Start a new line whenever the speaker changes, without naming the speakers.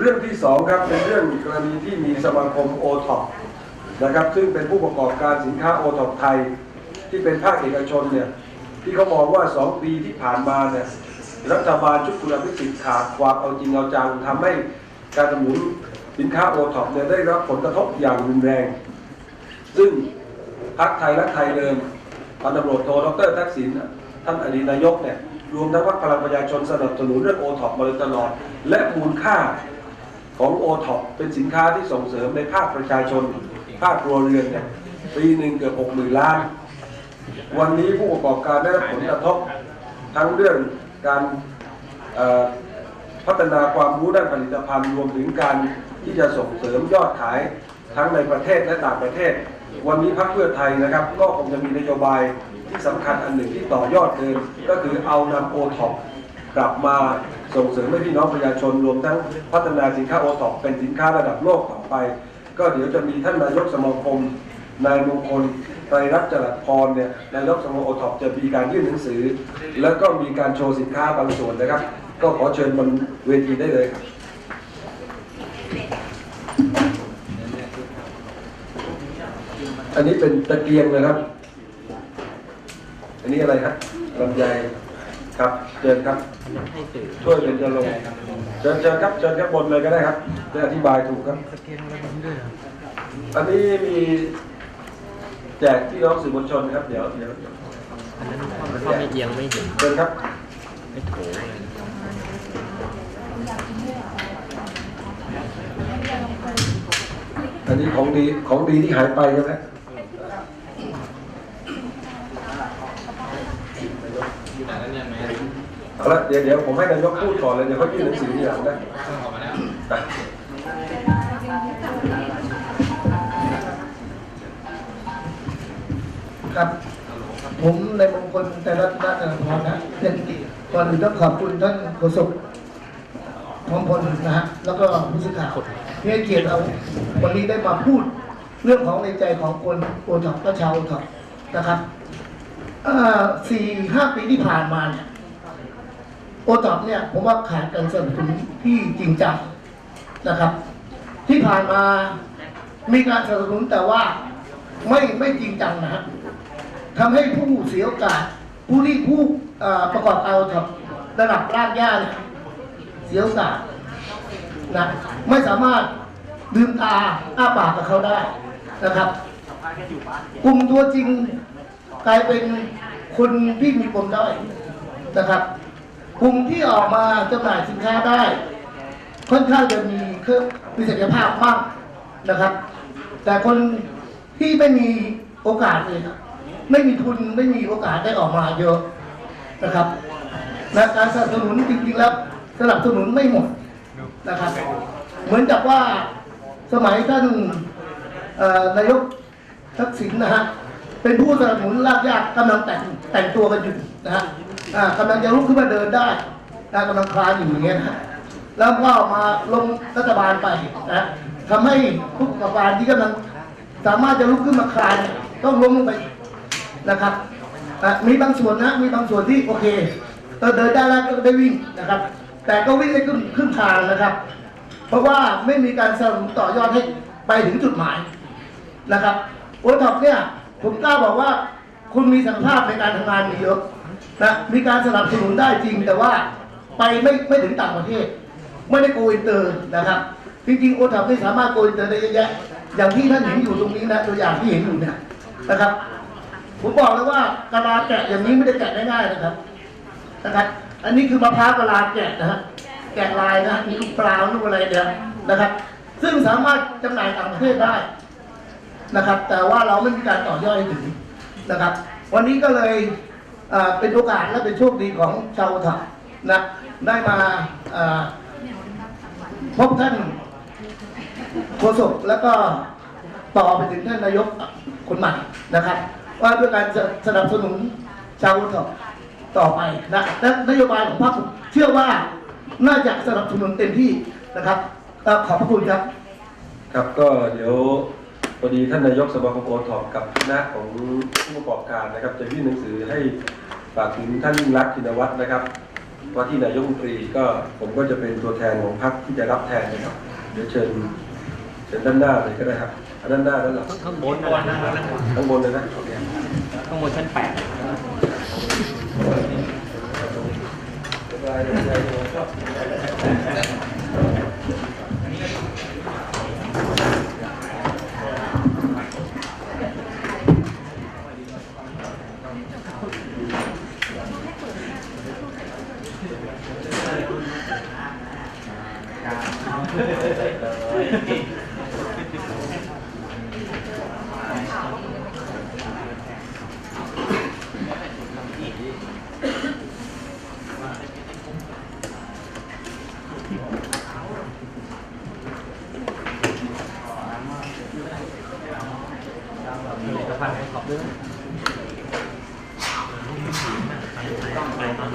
เรื่องที่สองครับเป็นเรื่องกรณีที่มีสมาคมโอท็อปนะครับซึ่งเป็นผู้ประกอบการสินค้าโอท็อปไทย ที่เป็นภาคเอกชนเนี่ยที่เขามองว่า 2 ปีที่ผ่านมาเนี่ยรัฐบาลชุดคุณพิสิทธิ์ขาดความเอาจริงเอาจังทำให้การสนับสนุนสินค้าโอท็อปเนี่ยได้รับผลกระทบอย่างรุนแรง ซึ่งพรรคไทยและไทยเดิมพันตำรวจโทดรทักษิณท่านอดีตนายกเนี่ยรวมทั้งพรรคพลังประชาชนสนับสนุนเรื่องโอท็อปมาโดยตลอด และมูลค่า ของโอท็อปเป็นสินค้าที่ส่งเสริมในภาคประชาชน ภาคครัวเรือนเนี่ยปีหนึ่งเกือบหกหมื่นล้าน วันนี้ผู้ประกอบการได้รับผลกระทบทั้งเรื่องการพัฒนาความรู้ด้านผลิตภัณฑ์รวมถึงการที่จะส่งเสริมยอดขายทั้งในประเทศและต่างประเทศ วันนี้พรรคเพื่อไทยนะครับ ก็คงจะมีนโยบายที่สำคัญอันหนึ่งที่ต่อยอดเดินก็คือเอานำโอท็อป กลับมาส่งเสริมให้พี่น้องประชาชนรวมทั้งพัฒนาสินค้าโอท็อปเป็นสินค้าระดับโลกต่อไป ก็เดี๋ยวจะมีท่านนายกสมาคมนายมงคลไตรรัตน์จรัสพรเนี่ยนายกสมาคมโอท็อปจะมีการยื่นหนังสือ แล้วก็มีการโชว์สินค้าบางส่วนนะครับ ก็ขอเชิญบนเวทีได้เลยครับอันนี้เป็นตะเกียงนะครับ อันนี้อะไรครับลำไย ครับเชิญครับช่วยเป็นจะลงค์เชิญเชิญครับเชิญครับบนเลยก็ได้ครับจะอธิบายถูกครับอันนี้มีแจกพี่น้องสื่อมวลชนครับเดี๋ยวเดี๋ยวเดี๋ยว
อันนั้นถ้าไม่เอียงไม่เห็น
เชิญครับ
ไม่โถเลย
อันนี้ของดีของดีที่หายไป ใช่ไหมเอาละเดี๋ยวเดี๋ยวผมให้นายกพูดก่อนเลยเดี๋ยวเขายื่นหนังสือทีหลังนะไป
ครับ ผมในมงคลแต่รัตนจันทพรนะเป็นก่อนอื่นต้องขอบคุณท่านโฆษกพร้อมพลนะฮะแล้วก็ผู้สื่อข่าวที่ให้เกียรติเอาวันนี้ได้มาพูด เรื่องของในใจของคนโอท็อปและชาวโอท็อปนะครับเอ่อ สี่ห้าปีที่ผ่านมาเนี่ยโอท็อปเนี่ยผมว่าขาดการสนับสนุนที่จริงจังนะครับ ที่ผ่านมามีการสนับสนุนแต่ว่าไม่ไม่จริงจังนะฮะทำให้ผู้เสียโอกาส ผู้ที่ผู้ประกอบเอากับระดับรากหญ้าเนี่ยเสียโอกาสนะไม่สามารถลืมตาอ้าปากกับเขาได้นะครับ กลุ่มตัวจริง กลายเป็นคนที่มีปมด้อยนะครับกลุ่มที่ออกมาจำหน่ายสินค้าได้ ค่อนข้างจะมีเครื่องมีศักยภาพมากนะครับ แต่คนที่ไม่มีโอกาสเลยครับไม่มีทุนไม่มีโอกาสได้ออกมาเยอะนะครับและการสนับสนุนจริงๆแล้วสนับสนุนไม่หมดนะครับ เหมือนกับว่าสมัยท่านนายกทักษิณนะฮะ เป็นผู้สนับสนุนรากหญ้ากกำลังแต่งแต่งตัวกันอยู่นะฮะกำลังจะลุกขึ้นมาเดินได้นะกำลังคลานอยู่อย่างเงี้ยนะแล้วก็มาลงรัฐบาลไปนะทำให้ผู้ประกอบการที่กำลังสามารถจะลุกขึ้นมาคลานต้องล้มลงไปนะครับมีบางส่วนนะมีบางส่วนที่โอเคเออเดินได้แล้วก็ได้วิ่งนะครับ แต่ก็วิ่งได้ครึ่งครึ่งทางนะครับ เพราะว่าไม่มีการสนับสนุนต่อยอดให้ไปถึงจุดหมายนะครับโอท็อปเนี่ย ผมกล้าบอกว่า คุณมีศักยภาพในการทำงานมีเยอะนะมีการสนับสนุนได้จริงแต่ว่าไปไม่ไม่ถึงต่างประเทศ ไม่ได้โกอินเตอร์นะครับ จริงๆโอท็อปนี่สามารถโกอินเตอร์ได้เยอะแยะอย่างที่ท่านเห็นอยู่ตรงนี้นะตัวอย่างที่เห็นอยู่เนี่ยนะครับ ผมบอกเลยว่ากะลาแกะอย่างนี้ไม่ได้แกะง่ายๆนะครับนะครับ อันนี้คือมะพร้าวกะลาแกะนะฮะแกะลายนะมีลูกปลาลูกอะไรเนี่ยนะครับ ซึ่งสามารถจำหน่ายต่างประเทศได้ นะครับ แต่ว่าเราไม่มีการต่อยอดให้ถึงนะครับ วันนี้ก็เลยเป็นโอกาสและเป็นโชคดีของชาวถักนะได้มาพบท่านโฆษกแล้วก็ต่อไปถึงท่านนายกคนใหม่นะครับ ว่าด้วยการสนับสนุนชาวถักต่อไปนะและนโยบายของพรรคเชื่อว่าน่าจะสนับสนุนเต็มที่นะครับขอบพระคุณครับ
ครับก็เดี๋ยว พอดีท่านนายกสมาคมโอท็อปกับคณะของผู้ประกอบการนะครับ จะยื่นหนังสือให้ฝากถึงท่านยิ่งรักษณ์ชินวัตรนะครับ ว่าที่นายกรัฐมนตรีก็ผมก็จะเป็นตัวแทนของพรรคที่จะรับแทนนะครับ เดี๋ยวเชิญเชิญด้านหน้าเลยก็ได้ครับเอาด้านหน้าด้านหลัง
ข้างบนนะ
ข้างบนเลยนะโอเค
ข้างบนชั้นแปด ผลิตภัณฑ์ขอบด้วยไปตอน 再往